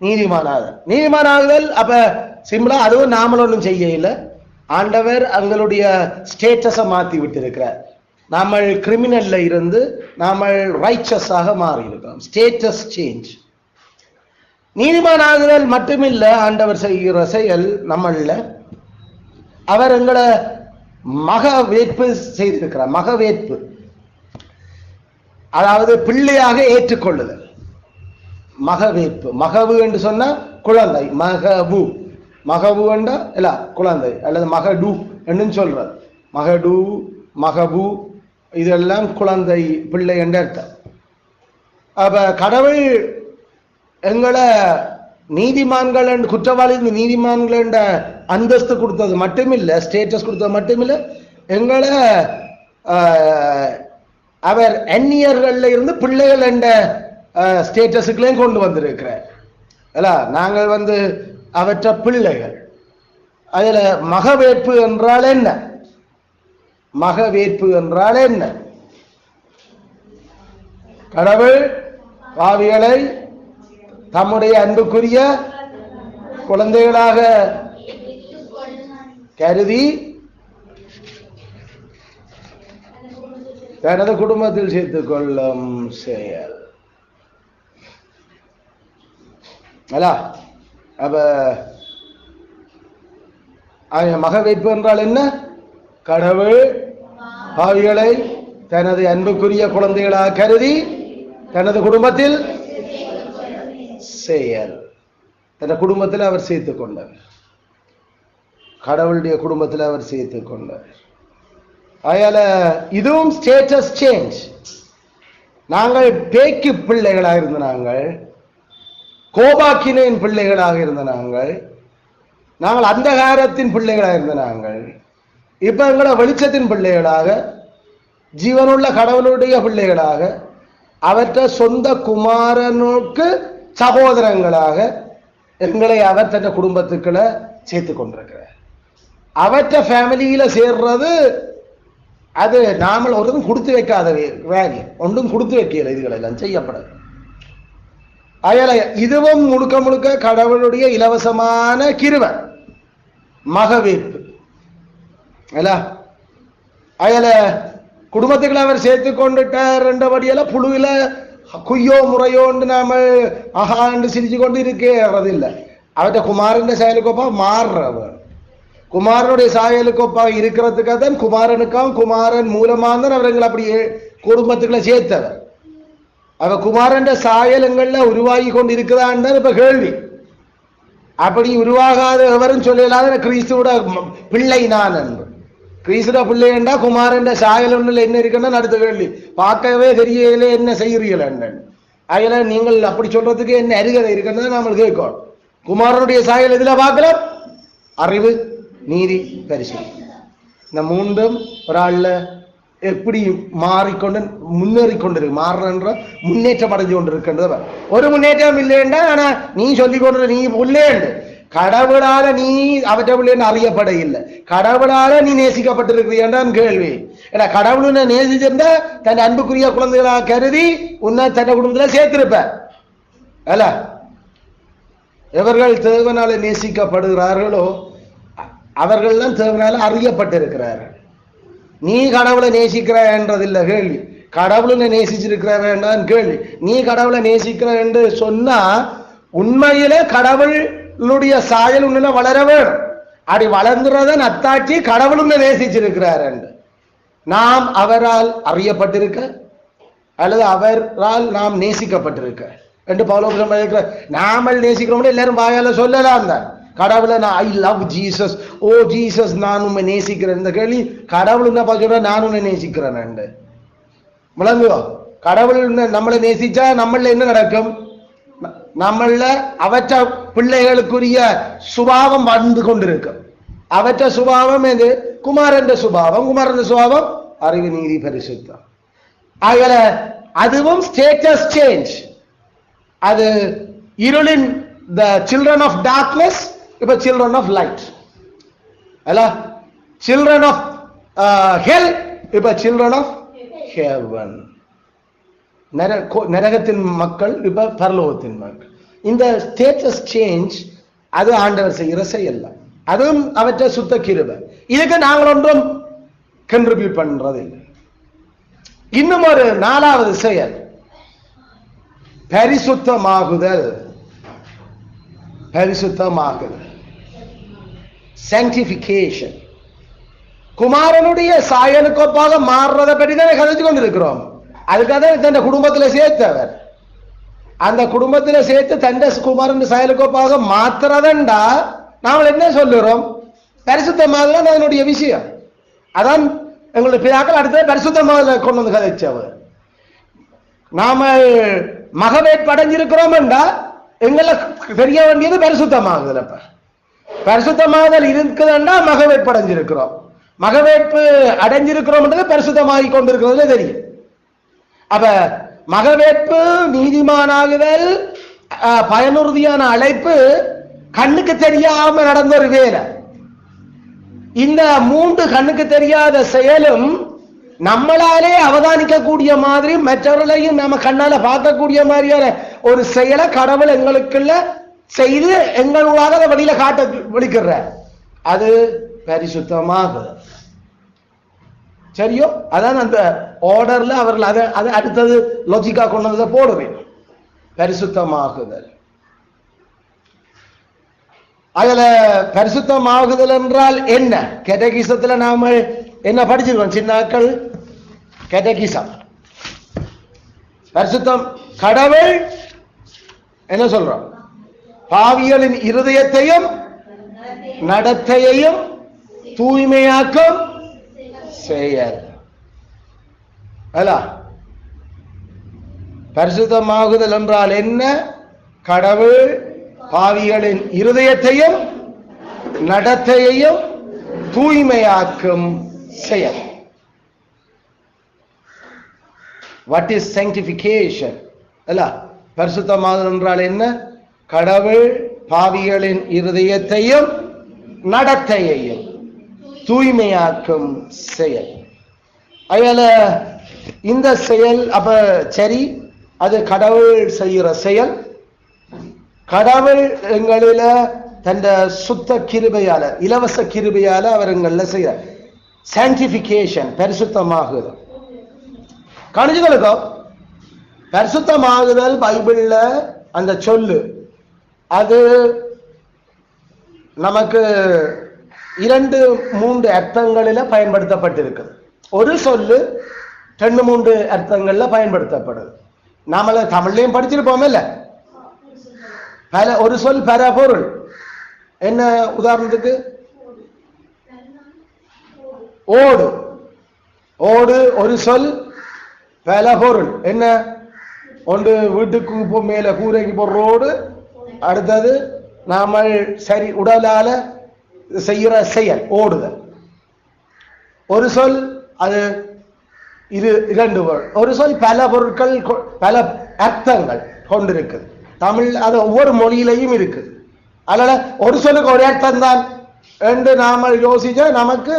நீதிமானாகுதல் நீதிமானாகுதல் அப்ப சிம்பிளா அதுவும் நாமளும் ஒன்றும் செய்ய இல்லை ஆண்டவர் அவங்களுடைய ஸ்டேட்டஸை மாத்தி விட்டிருக்கிறார். நாம கிரிமினல்ல இருந்து நாம ரைச்சஸாக மாறி இருக்கோம் ஸ்டேட்டஸ் சேஞ்ச் நீதிமானாகுதல் மட்டுமில்ல ஆண்டவர் செய்கிற செயல் நம்மள அவர் எங்களை மக வேட்பு செய்திருக்கிறார். மக வேட்பு. அதாவது பிள்ளையாக ஏற்றுக்கொள்ளுதல். மகவேப்பு மகவு என்று சொன்னால் குழந்தை. மகவு. மகவு என்றா இல்ல குழந்தை. அல்லது மகடு என்று சொல்றது மகடு மகபு இதெல்லாம் குழந்தை பிள்ளை என்ற அர்த்தம். அப்ப கடவுள் எங்களை நீதிமான்கள் என்று குற்றவாளி நீதிமான்கள் என்ற அந்தஸ்து கொடுத்தது மட்டுமில்லை ஸ்டேட்டஸ் கொடுத்தது மட்டுமில்லை. எங்களை அவர் அந்நியர்கள்ல இருந்து பிள்ளைகள் என்ற ஸ்டேட்டஸுக்குள்ளேயும் கொண்டு வந்திருக்கிறார். அல்ல நாங்கள் வந்து அவற்ற பிள்ளைகள். அதில் மகவேற்பு என்றால் என்ன? மகவேற்பு என்றால் என்ன? கடவுள் பாவிகளை தம்முடைய அன்புக்குரிய குழந்தைகளாக கருதி தனது குடும்பத்தில் சேர்த்துக் கொள்ளும் செயல். அல்ல அப்ப மக மகவேற்பு என்றால் என்ன? கடவுள் பாவிகளை தனது அன்புக்குரிய குழந்தைகளாக கருதி தனது குடும்பத்தில் செயல் தன் குடும்பத்தில் அவர் சேர்த்து கொண்டார் கடவுளுடைய குடும்பத்தில் அவர் சேர்த்துக் கொண்டார் அதனால இதுவும் ஸ்டேட்டஸ் சேஞ்ச் நாங்கள் பேக்கு பிள்ளைகளாக இருந்த நாங்கள் கோபாக்கினின் பிள்ளைகளாக இருந்த நாங்கள் நாங்கள் அந்தகாரத்தின் பிள்ளைகளாக இருந்த நாங்கள் இப்ப எங்களை வெளிச்சத்தின் பிள்ளைகளாக ஜீவனுள்ள கடவுளுடைய பிள்ளைகளாக அவற்ற சொந்த குமாரனுக்கு சகோதரங்களாக எங்களை அவர் தன் குடும்பத்துக்களை சேர்த்து கொண்டிருக்கிறார். அவற்ற ஃபேமிலியில சேர்றது அது நாமல் ஒருதும் கொடுத்து வைக்காத வேலை. ஒன்றும் கொடுத்து வைக்கல இதுகளெல்லாம் செய்யப்படாது அயல இதுவும் முழுக்க முழுக்க கடவுளுடைய இலவசமான கிருவை மகவீர்ப்பு அல்ல அயல குடும்பத்துக்குள்ள அவர் சேர்த்து கொண்டுட்டார் என்றபடியெல்லாம் புழுவில குய்யோ முறையோன்னு நாம ஆஹாண்டு சிரிச்சு கொண்டு இருக்கிறது இல்லை அவற்றை குமாரன் செயலுக்கொப்பா? மாறுறவர். குமாரனுடைய சாயலுக்கொப்பா இருக்கிறதுக்காக தான் குமாரனுக்கும் குமாரன் மூலமாக தான் அவர்கள் அப்படியே குடும்பத்துக்குள்ள சேர்த்தவர். அவ குமாரன் சாயலங்கள்ல உருவாகி கொண்டு இருக்கிறான்னு இப்ப கேள்வி. அப்படி உருவாகாத எவரும் சொல்லலாத கிறிஸ்துவோட பிள்ளை நான் என்று கிறிஸ்துட பிள்ளைண்டா குமாரன் சாயல் என்ன இருக்குன்னு அடுத்த கேள்வி. பார்க்கவே தெரியல என்ன செய்கிறீர்கள் அதில் நீங்கள் அப்படி சொல்றதுக்கு என்ன அருகதை இருக்குன்னு நாம கேட்கணும். குமாரனுடைய சாயல் எதுல பார்க்கலாம்? அறிவு நீதி பரிசு. இந்த மூன்றும் ஒரு ஆள்ல எப்படி மாறிக்கொண்டு முன்னேறி கொண்டிருக்கு மாறுறன்ற முன்னேற்றம் அடைஞ்சு கொண்டிருக்கின்றது ஒரு முன்னேற்றம் இல்லைண்டா ஆனா நீ சொல்லிக் கொண்டு நீ உள்ளேண்டு கடவுளால நீ அவற்றை உள்ளேன்னு அறியப்பட இல்லை கடவுளால நீ நேசிக்கப்பட்டிருக்கிறீன்றான் கேள்வி. ஏன்னா கடவுள் நேசிச்சிருந்த நேசிச்சிருந்தா தன் அன்புக்குரிய குழந்தைகளாக கருதி உன்னை தன் குடும்பத்துல சேர்த்திருப்ப அல்ல? எவர்கள் தேவனால நேசிக்கப்படுகிறார்களோ அவர்கள் தான் தேவனால அறியப்பட்டிருக்கிறார்கள். நீ கடவுளை நேசிக்கிறன்றதில்ல கேள்வி. கடவுளை நேசிச்சிருக்கிற வேண்டாம் கேள்வி. நீ கடவுளை நேசிக்கிற என்று சொன்னா உண்மையிலே கடவுளுடைய சாயல் உன்னில வளர வேணும். அப்படி வளர்ந்துறத நத்தாட்சி கடவுள் நேசிச்சிருக்கிறார் என்று. நாம் அவரால் அறியப்பட்டிருக்க அல்லது அவரால் நாம் நேசிக்கப்பட்டிருக்க. என்று பவுலோபுரம் இருக்கிற நாமல் நேசிக்கிறோம்னு எல்லாரும் வாயால சொல்லலாம் தான் கடவுளை நான் I love Jesus oh Jesus நான் உண்மை நேசிக்கிறேன். இந்த கேள்வி கடவுள் என்ன சொல்ற நான் உன்னை நேசிக்கிறேன் விளங்குவா கடவுள் நம்மளை நேசிச்சா நம்மள என்ன நடக்கும்? நம்மள அவற்ற பிள்ளைகளுக்குரிய சுபாவம் வந்து கொண்டிருக்கும். அவற்ற சுபாவம் எது? குமாரன்ற சுபாவம். குமாரன் சுபாவம்? அறிவு நீதி பரிசுத்தம். ஆகல அதுவும் ஸ்டேட்டஸ் சேஞ்ச் அது இருளின் த சில்ட்ரன் ஆஃப் டார்க்னஸ் இப்ப சில்ட்ரன் ஆஃப் லைட் அல்ல சில்ட்ரன் ஆஃப் ஹெல் இப்ப சில்ட்ரன் ஆஃப் ஹெவன் நரகத்தின் மக்கள் இப்ப பரலோகத்தின் மக்கள். இந்த ஸ்டேட்டஸ் சேஞ்ச் அது ஆண்டவர் செய்கிற செயல். அதுவும் அவற்றை சுத்த கிருபை. இதுக்கு நாங்கள் ஒன்றும் கண்ட்ரிபியூட் பண்றது இன்னும் ஒரு நாலாவது செயல். பரிசுத்தமாகுதல். பரிசுத்தமாகுதல். சாங்டிபிகேஷன் குமாரனுடைய சாயலுக்கொப்பாக மாறுறதை பற்றி தான் கதைச்சு கொண்டிருக்கிறோம். அதுக்காக தான் தன் குடும்பத்தில் சேர்த்தவர். அந்த குடும்பத்தில் சேர்த்து தண்ட குமாரன் சாயலுக்கொப்பாக மாத்துறதண்டா நாம என்ன சொல்லுறோம்? பரிசுத்தமாக அதனுடைய விஷயம். அதான் எங்களுடைய பிதாக்கள் அடுத்தது பரிசுத்தமாக கொண்டு வந்து கதைச்சவர் நாம மகவேற்பு அடைஞ்சிருக்கிறோம் எங்களை தெரிய வேண்டியது பரிசுத்தமாகுதல் பரிசுத்தமாதல் இருக்குதுன்னா மகவேற்பு அடைஞ்சிருக்கிறோம் மகவேற்பு அடைஞ்சிருக்கிறோம்ன்றது பரிசுத்தமாகி கொண்டிருக்கிறதுல தெரியும். அப்ப மகவேற்பு நீதிமானாகுதல் பயனுறுதியான அழைப்பு கண்ணுக்கு தெரியாம நடந்த ஒரு வேலை. இந்த மூன்று கண்ணுக்கு தெரியாத செயலும் நம்மளாலே அவதானிக்கக்கூடிய மாதிரி மற்றவர்களையும் நம்ம கண்ணால பார்க்கக்கூடிய மாதிரியான ஒரு செயலை கடவுள் எங்களுக்குள்ள செய்து எங்களூடாக அதை வெளியில காட்ட வெளிக்கிற அது பரிசுத்தமாக. சரியோ? அதான் அந்த ஆர்டர்ல அவர்கள் அதை அதை அடுத்தது லாஜிக்கா கொண்டு வந்ததை போடுவேன். பரிசுத்தமாகுதல். அதுல பரிசுத்தமாகுதல் என்றால் என்ன? கெட்டகிசத்துல நாம என்ன படிச்சிருக்கோம் சின்னாக்கள்? கெட்டகிசம் பரிசுத்தம் கடவுள் என்ன சொல்றோம்? பாவியலின் இருதயத்தையும் நடத்தையையும் தூய்மையாக்கும் செயல். அல்ல பரிசுத்தமாகுதல் என்றால் என்ன? கடவுள் பாவிகளின் இருதயத்தையும் நடத்தையையும் தூய்மையாக்கும் செயல். வாட் இஸ் சயின்டிபிகேஷன் அல்ல பரிசுத்தமாகுதல் என்றால் என்ன? கடவுள் பாவிகளின் இருதயத்தையும் நடத்தையையும் தூய்மையாக்கும் செயல். அதனால இந்த செயல் அப்ப சரி அது கடவுள் செய்கிற செயல். கடவுள் எங்களில தந்த சுத்த கிருபையால இலவச கிருபையால அவர் எங்கள செய்ய சான்டிபிகேஷன் பரிசுத்தமாகுதல். கணிச்சுகளுக்கோ பரிசுத்தமாகுதல் பைபிள்ல அந்த சொல்லு. அது நமக்கு இரண்டு மூன்று அர்த்தங்களில பயன்படுத்தப்பட்டிருக்குது. ஒரு சொல்லு ரெண்டு மூன்று அர்த்தங்கள்ல பயன்படுத்தப்படுது. நாமள தமிழ்லையும் படிச்சிருப்போம் இல்ல பல ஒரு சொல் பல பொருள். என்ன உதாரணத்துக்கு? ஓடு. ஓடு ஒரு சொல் பல பொருள். என்ன? ஒன்று வீட்டுக்கு மேல கூரைக்கு போடுற ஓடு அடுத்தது நாம சரி உடலால செய்கிற செயல் ஓடுதல். ஒரு சொல் அது இது இரண்டு பொருள் ஒரு சொல் பல பொருட்கள் கொ- பல அர்த்தங்கள் கொண்டிருக்குது. தமிழ் அது ஒவ்வொரு மொழியிலையும் இருக்குது. அதனால ஒரு சொல்லுக்கு ஒரு அர்த்தம் தான் என்று நாம யோசிச்சா நமக்கு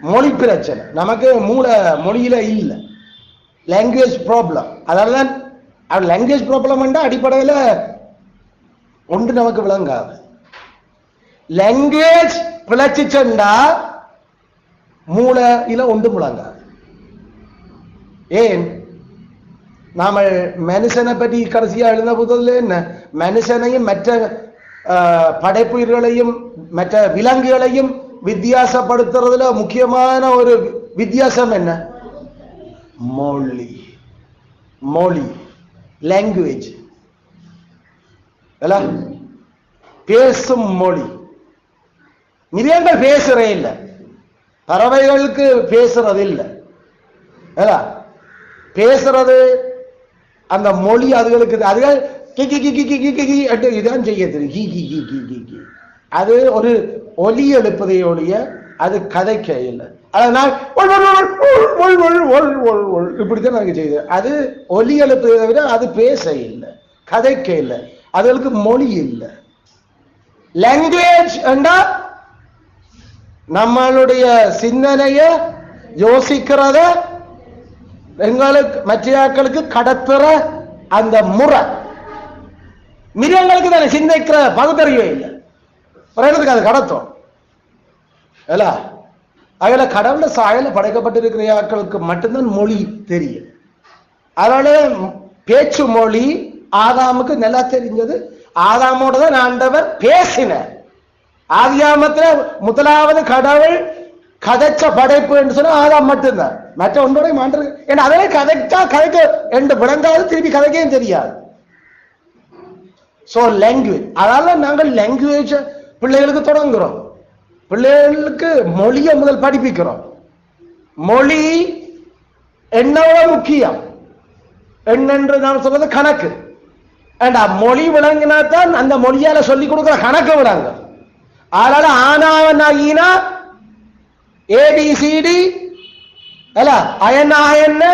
மொழி பிரச்சனை. நமக்கு மூல மொழியில இல்லை. லாங்குவேஜ் ப்ராப்ளம் அதனால தான் லாங்குவேஜ் ப்ராப்ளம் அடிப்படையில் ஒன்று நமக்கு விளங்காது. லாங்குவேஜ் பிழைச்சிச்சண்டா மூளையில ஒன்று முழங்காது ஏன்? நாம மனுஷனை பற்றி கடைசியா எழுந்த புத்தகத்துல என்ன? மனுஷனையும் மற்ற படைப்புயிர்களையும் மற்ற விலங்குகளையும் வித்தியாசப்படுத்துறதுல முக்கியமான ஒரு வித்தியாசம் என்ன? மொழி. மொழி. லாங்குவேஜ் பேசும் மொழி மிருகங்கள் பேசுறே இல்லை பறவைகளுக்கு பேசுறது இல்லை பேசுறது அந்த மொழி அதுகளுக்கு அதுகள் இதுதான் செய்யுது கி கி கி கி கி கி அது ஒரு ஒலி எழுப்பதை அது கதைக்க இல்லை அதனால் இப்படித்தான் நாங்கள் செய்யுது அது ஒலி எழுப்பதை விட அது பேச இல்லை கதைக்க இல்லை அதுகளுக்கு மொழி இல்லை. லாங்குவேஜ் என்றா நம்மளுடைய சிந்தனைய யோசிக்கிறத எங்களுக்கு மற்றாக்களுக்கு கடத்துற அந்த முறை. மிருகங்களுக்கு தானே சிந்திக்கிற பகுத்தறிவே இல்லை. ஒரு அது கடத்தும். இல்ல அதுல கடவுள சாயல படைக்கப்பட்டிருக்கிற ஆக்களுக்கு மட்டும்தான் மொழி தெரியும். அதனால பேச்சு மொழி ஆதாமுக்கு நல்லா தெரிஞ்சது. ஆதாமோட தான் ஆண்டவர் பேசினார். ஆதியாமத்துல முதலாவது கடவுள் கதைச்ச படைப்பு என்று சொன்னா ஆதாம் மட்டும்தான். மற்ற ஒன்றோட மாற்று ஏன்னா அதே கதைச்சா கதைக்க என்று விளங்காது திருப்பி கதைக்கவும் தெரியாது. சோ லாங்குவேஜ் அதனால நாங்கள் லாங்குவேஜ் பிள்ளைகளுக்கு தொடங்குறோம். பிள்ளைகளுக்கு மொழியை முதல் படிப்பிக்கிறோம். மொழி என்னவோ முக்கியம். என்னென்று நான் சொல்றது கணக்கு. ஏண்டா மொழி விளங்கினா தான் அந்த மொழியால சொல்லி கொடுக்கிற கணக்கு விளங்கும் அதனால ஆனாவன் ஆகினா ஏபிசிடி அல்ல அயனாயன்ன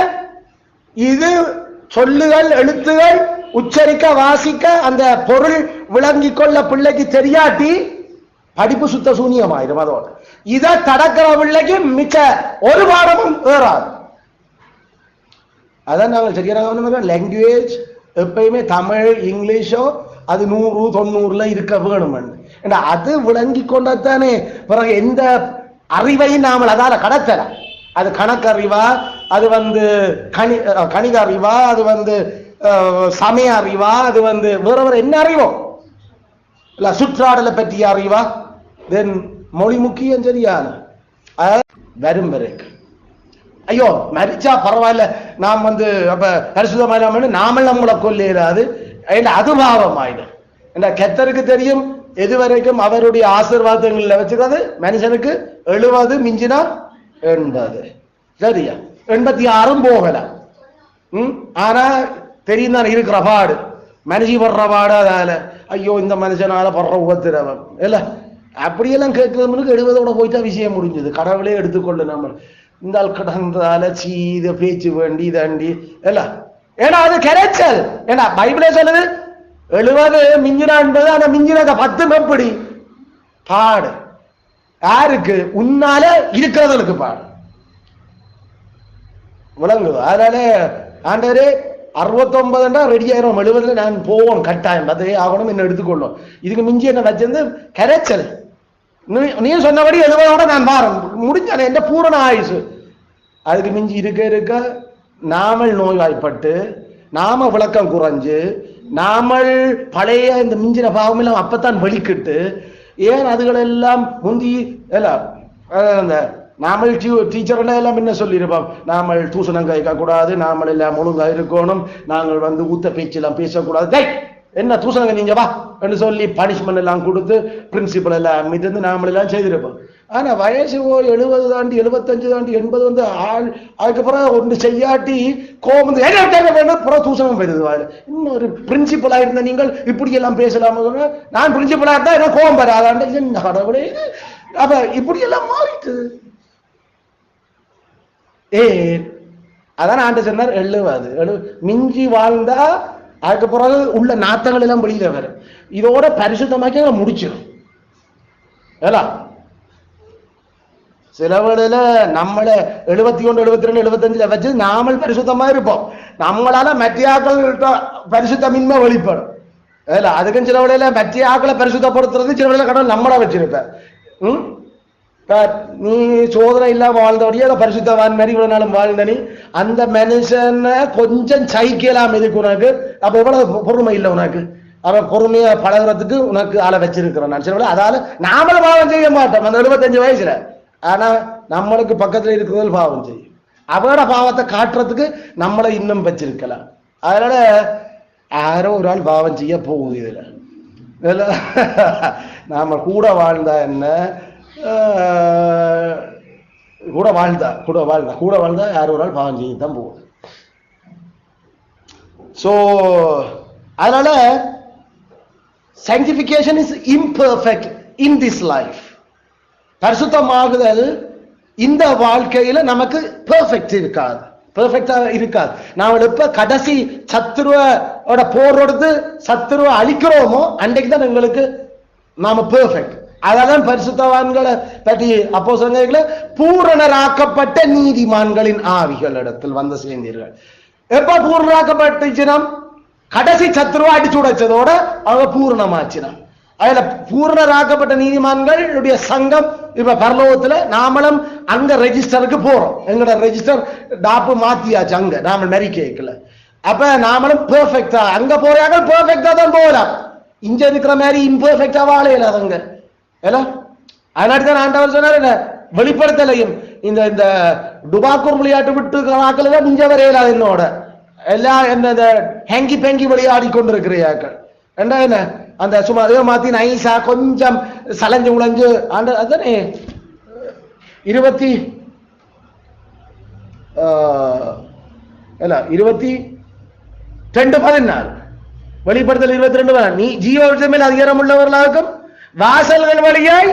இது சொல்லுகள் எழுத்துகள் உச்சரிக்க வாசிக்க அந்த பொருள் விளங்கி கொள்ள பிள்ளைக்கு தெரியாட்டி படிப்பு சுத்த சூனியமாயிரும் அதோட. இதை தடக்கிற பிள்ளைக்கு மிச்ச ஒரு பாடமும் ஏறாது அதான் நாங்கள் சரியான லாங்குவேஜ் எப்பயுமே தமிழ் இங்கிலீஷோ அது நூறு தொண்ணூறுல இருக்க வேணும் ஏன்னா அது விளங்கி கொண்டாத்தானே. பிறகு எந்த அறிவையும் நாமல் அதால கடத்தலாம் அது கணக்கறிவா அது வந்து கணி அஹ், கணித அறிவா அது வந்து சமய அறிவா அது வந்து வேற வேற என்ன அறிவோ? இல்ல சுற்றாடலை பற்றிய அறிவா? தென் மொழி முக்கியம் சரியான வரும் பிறகு. ஐயோ மரிச்சா பரவாயில்ல. நாம் வந்து அப்ப பரிசுத்தமாக நாமல் நம்மளை கொள்ளையிடாது அது பாவம் ஆயிடும் என்ன கெத்தருக்கு தெரியும் எது வரைக்கும் அவருடைய ஆசீர்வாதங்கள்ல வச்சுக்கிறது மனுஷனுக்கு எழுபது மிஞ்சினா எண்பது. சரியா? எண்பத்தி ஆறும் போகலாம் ம்? ஆனா தெரியும் தான் இருக்கிற பாடு. மனுஷி படுற பாடு அதால. ஐயோ இந்த மனுஷனால படுற உபத்திரவம். இல்ல? அப்படியெல்லாம் கேட்கறதுக்கு எழுபதோட போயிட்டா விஷயம் முடிஞ்சது. கடவுளே எடுத்துக்கொள்ளு நம்ம இந்த ஆள் கடந்தால சீத பேச்சு வேண்டி இதாண்டி இல்ல ஏன்னா அது கிடைச்சல் ஏன்னா பைபிளே சொல்லுது எழுபது மிஞ்சினா என்பது ஆனா மிஞ்சினாக்க பத்து எப்படி பாடு. யாருக்கு? உன்னால இருக்கிறவங்களுக்கு பாடு. விளங்குது. அதனால ஆண்டவரே அறுபத்தொன்பதுண்டா ரெடி ஆயிரும். எழுபதுல நான் போவோம். கட்டாயம். அதே ஆகணும். என்ன எடுத்துக்கொள்ளும். இதுக்கு மிஞ்சி என்ன வச்சிருந்து கரைச்சல். நீ- சொன்னபடி எழுபதோட நான் பாரம் முடிஞ்சான எந்த பூரண ஆயுசு? அதுக்கு மிஞ்சி இருக்க இருக்க நாமல் நோய்வாய்ப்பட்டு நாம விளக்கம் குறைஞ்சு நாமல் பழைய இந்த மிஞ்சின பாவம் எல்லாம் அப்பத்தான் வெளிக்கிட்டு ஏன் அதுகளெல்லாம் முந்தி எல்லாம் அந்த நாமல் டீச்சர் எல்லாம் என்ன சொல்லியிருப்போம் நாமல் தூசணம் கைக்க கூடாது நாமல் எல்லாம் ஒழுங்காக இருக்கணும் நாங்கள் வந்து ஊத்த பேச்செல்லாம் பேசக்கூடாது. என்ன தூசணங்க நீங்க வா என்று சொல்லி பனிஷ்மெண்ட் எல்லாம் கொடுத்து பிரின்சிபல் எல்லாம் மிதந்து நாமளெல்லாம் செய்திருப்போம். ஆனா வயசு ஓ எழுபது தாண்டி எழுபத்தஞ்சு தாண்டி எண்பது வந்து ஆள் அதுக்கப்புறம் ஒன்று செய்யாட்டி கோபம் வேணும் "ஏங்க, தூசணம் வருது வாயில இன்னொரு பிரின்சிபலா இருந்த நீங்கள் இப்படி எல்லாம் பேசலாம் சொன்னா, நான் பிரின்சிபலா இருந்தா என்ன கோபம் வராதாண்டு. என்ன கடவுளே அப்ப இப்படி எல்லாம் மாறிட்டு. ஏ அதான் ஆண்டு சொன்னார் எழுவது. எழு மிஞ்சி வாழ்ந்தா அதுக்கு பிறகு உள்ள நாத்தங்கள் எல்லாம் வெளியில வரும் இதோட பரிசுத்தமாக்கி அதை முடிச்சிடும் ஏலா? சில நம்மள எழுபத்தி ஒன்று எழுபத்தி ரெண்டு எழுபத்தஞ்சுல வச்சு நாமல் பரிசுத்தமா இருப்போம். நம்மளால மத்தியாக்கள் பரிசுத்தமின்மை வெளிப்படும். அதுக்கும் சில வேளையில மத்தியாக்களை பரிசுத்தப்படுத்துறது சில வேளையில கடவுள் நம்மள வச்சிருப்பேன் உம் நீ சோதனை இல்லாம வாழ்ந்தபடியே அதை பரிசுத்தவான் மாதிரி இவ்வளவு நாளும் வாழ்ந்தனி. அந்த மனுஷனை கொஞ்சம் சகிக்கலாம் எதுக்கு உனக்கு. அப்ப எவ்வளவு பொறுமை இல்லை உனக்கு. அவன் பொறுமையா பழகுறதுக்கு உனக்கு ஆளை வச்சிருக்கிறோம். நான் சில அதால நாமளும் பாவம் செய்ய மாட்டோம். அந்த எழுபத்தஞ்சு வயசுல. ஆனா நம்மளுக்கு பக்கத்துல இருக்கிறது பாவம் செய்யும். அவரோட பாவத்தை காட்டுறதுக்கு நம்மளை இன்னும் வச்சிருக்கலாம். அதனால யாரோ ஒரு ஆள் பாவம் செய்ய போகுது இதுல. இதுல நாம கூட வாழ்ந்தா என்ன? கூட வாழ்ந்தா கூட வாழ்ந்தா கூட வாழ்ந்தா யார் ஒரு ஆள் பாவம் செய்ய தான் போகுது ஸோ அதனால sanctification is imperfect in this life பரிசுத்தமாகுதல் இந்த வாழ்க்கையில நமக்கு பெர்ஃபெக்ட் இருக்காது. பெர்ஃபெக்டா இருக்காது. நாம எப்ப கடைசி சத்துருவோட போரோடு சத்துருவை அழிக்கிறோமோ அன்றைக்கு தான் எங்களுக்கு நாம பெர்ஃபெக்ட் அதான் பரிசுத்தவான்களை பற்றி அப்போ சொன்னீங்கள பூரணராக்கப்பட்ட நீதிமான்களின் ஆவிகள் இடத்தில் வந்து சேர்ந்தீர்கள். எப்ப பூரணராக்கப்பட்டுச்சுனம் கடைசி சத்துருவா அடிச்சு உடைச்சதோட அவங்க பூர்ணமாச்சினம். அதுல பூர்ணராக்கப்பட்ட நீதிமான்களுடைய சங்கம் இப்ப பரலோகத்துல நாமளும் அங்க ரெஜிஸ்டருக்கு போறோம். எங்களோட ரெஜிஸ்டர் டாப்பு மாத்தியாச்சு அங்க நாம மெரி கேட்கல அப்ப நாமளும் பெர்ஃபெக்டா அங்க போறாங்க பெர்ஃபெக்டா தான் போகலாம். இங்க இருக்கிற மாதிரி இம்பெர்ஃபெக்டா வாழையில அங்க. அதனால தான் ஆண்டவர் சொன்னார் என்ன? வெளிப்படுத்தலையும். இந்த இந்த டுபாக்கூர் விளையாட்டு விட்டு ஆக்கள் தான் மிஞ்ச வரையலாது என்னோட. எல்லா என்ன இந்த ஹேங்கி பேங்கி விளையாடி கொண்டிருக்கிறையாக்கள். என்ன என்ன? அந்த சும்மா அதே மாத்தி நைஸா கொஞ்சம் சலஞ்சு உழைஞ்சு ஆண்டு அதானே? இருபத்தி ஆஹ், இருபத்தி ரெண்டு பதினாறு. வெளிப்படுத்தல் இருபத்தி ரெண்டு நீ ஜீவ மேல் அதிகாரம் உள்ளவர்களாகும். வாசல்கள் வழியாய்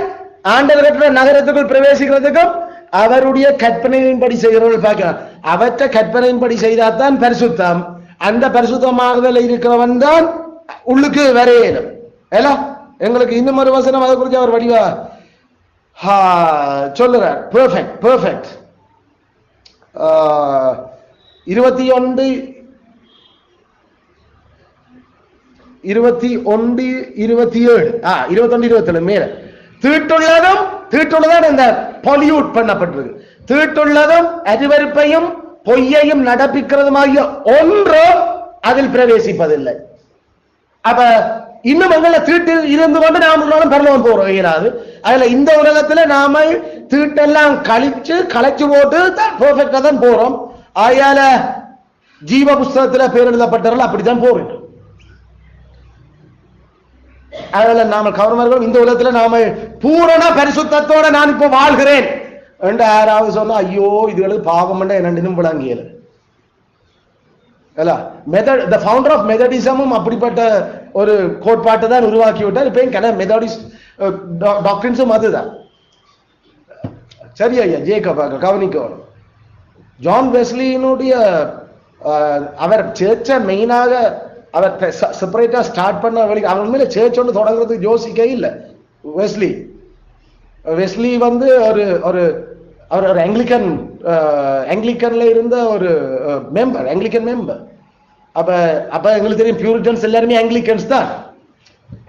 ஆண்டவர் கட்டின நகரத்துக்குள் பிரவேசிக்கிறதுக்கும் அவருடைய கற்பனையின்படி செய்கிறவர்கள் பார்க்கலாம். அவற்றை கற்பனையின்படி செய்தாதான் பரிசுத்தம். அந்த பரிசுத்தமாகதல் இருக்கிறவன் தான் உள்ளுக்கு வரையணும் ஏலா எங்களுக்கு இன்னும் ஒரு வசனம் அதை குறித்து அவர் வடிவா சொல்லுறார். பெர்ஃபெக்ட் பெர்ஃபெக்ட் இருபத்தி ஒன்று இருபத்தி ஒன்று இருபத்தி ஏழு. ஆ இருபத்தொன்று இருபத்தேழு மேல. தீட்டுள்ளதும் தீட்டுள்ளதான் இந்த பொலியூட் பண்ணப்பட்டிருக்கு. தீட்டுள்ளதும் அருவருப்பையும் பொய்யையும் நடப்பிக்கிறதுமாகிய ஒன்றும் அதில் பிரவேசிப்பதில்லை. அப்ப இன்னும் எங்களை தீட்டு இருந்து கொண்டு நாம் நாளும் பரலோகம் போறோம் இயலாது. அதுல இந்த உலகத்துல நாம தீட்டெல்லாம் கழிச்சு களைச்சு போட்டு தான் பெர்ஃபெக்டா தான் போறோம். ஆயால ஜீவ புஸ்தகத்துல பேர் எழுதப்பட்டவர்கள் அப்படித்தான் போறோம் அதனால நாம கவர்னர்கள் இந்த உலகத்துல நாம பூரண பரிசுத்தத்தோட நான் இப்ப வாழ்கிறேன். என்று யாராவது சொன்னா ஐயோ இதுகளுக்கு பாவம் என்னன்னு விளங்கியல அல்ல த ஃபவுண்டர் ஆஃப் மெத்தடிசமும் அப்படிப்பட்ட ஒரு கோட்பாட்டை தான் உருவாக்கி விட்டார் இப்போ கன மெத்தடிஸ்ட் டாக்டரின்ஸும் அதுதான். சரி ஐயா ஜேக்கப் கவனிக்கணும் ஜான் வெஸ்லியினுடைய அவர் சேர்ச்சை மெயினாக அவர் செப்பரேட்டா ஸ்டார்ட் பண்ண வழி அவர் உண்மையில சேர்ச் ஒன்று தொடங்குறதுக்கு யோசிக்கவே இல்லை. வெஸ்லி வெஸ்லி வந்து ஒரு ஒரு அவர் ஒரு ஆங்கிலிக்கன் ஆங்கிலிக்கன்ல இருந்த ஒரு மெம்பர் ஆங்கிலிக்கன் மெம்பர் அப்ப அப்ப எங்களுக்கு தெரியும் பியூரிட்டன்ஸ் எல்லாருமே ஆங்கிலிக்கன்ஸ் தான்.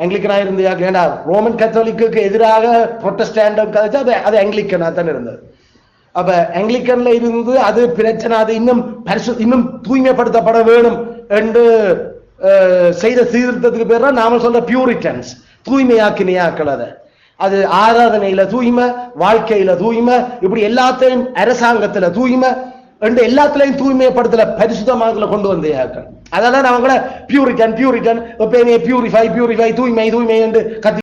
ஆங்கிலிக்கனா இருந்தியா ஏன்னா ரோமன் கத்தோலிக்கு எதிராக புரொட்டஸ்டாண்ட் கதைச்சு அது அது ஆங்கிலிக்கனா தான் இருந்தது. அப்ப ஆங்கிலிக்கன்ல இருந்து அது பிரச்சனை அது இன்னும் பரிசு இன்னும் தூய்மைப்படுத்தப்பட வேணும் என்று செய்த சீர்திருத்தத்துக்கு பேர் தான் நாம சொல்ற பியூரிட்டன்ஸ் தூய்மையாக்கினியாக்கள் அதை அது ஆராதனையில தூய்மை வாழ்க்கையில தூய்மை இப்படி எல்லாத்தையும் அரசாங்கத்துல தூய்மை ரெண்டு எல்லாத்துலயும் தூய்மைப்படுத்தல பரிசுத்தமாக கொண்டு வந்தேயாக்கள் அதெல்லாம் அவங்கள பியூரிட்டன் பியூரிட்டன் எப்பயுமே பியூரிஃபை பியூரிஃபை தூய்மை தூய்மை என்று கத்தி